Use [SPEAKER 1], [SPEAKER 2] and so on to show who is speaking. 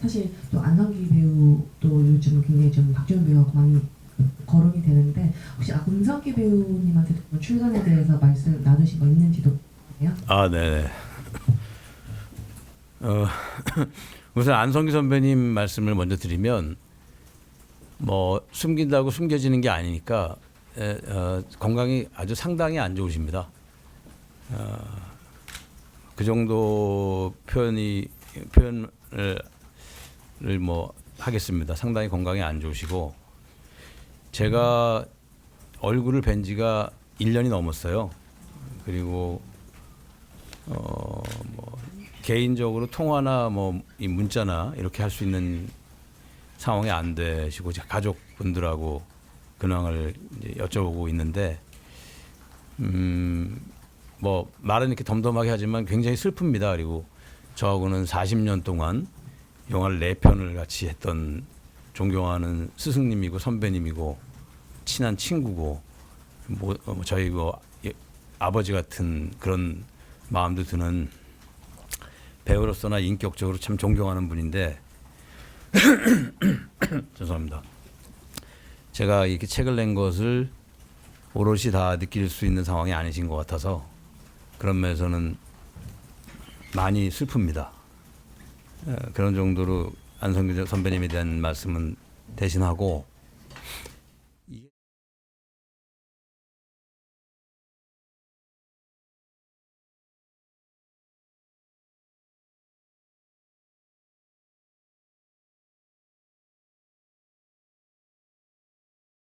[SPEAKER 1] 사실 또 안성기 배우도 요즘 굉장히 좀 박지원 배우하고 많이 거론이 되는데 혹시 안성기 배우님한테 도 출연에 대해서 말씀 나누신 거 있는지도 아세요?
[SPEAKER 2] 아, 네. 어, 우선 안성기 선배님 말씀을 먼저 드리면 뭐 숨긴다고 숨겨지는 게 아니니까 에, 어, 건강이 아주 상당히 안 좋으십니다. 어, 그 정도 표현이 표현을 뭐 하겠습니다. 상당히 건강이 안 좋으시고 제가 얼굴을 뵌 지가 1년이 넘었어요. 그리고 어, 뭐 개인적으로 통화나 뭐 이 문자나 이렇게 할 수 있는 상황이 안 되시고 제 가족분들하고 근황을 여쭤보고 있는데 음뭐 말은 이렇게 덤덤하게 하지만 굉장히 슬픕니다. 그리고 저하고는 40년 동안 영화를 네 편을 같이 했던 존경하는 스승님이고 선배님이고 친한 친구고 뭐 어, 저희 뭐 예, 아버지 같은 그런 마음도 드는 배우로서나 인격적으로 참 존경하는 분인데 죄송합니다. 제가 이렇게 책을 낸 것을 오롯이 다 느낄 수 있는 상황이 아니신 것 같아서 그런 면에서는 많이 슬픕니다. 에, 그런 정도로 안성규 선배님에 대한 말씀은 대신하고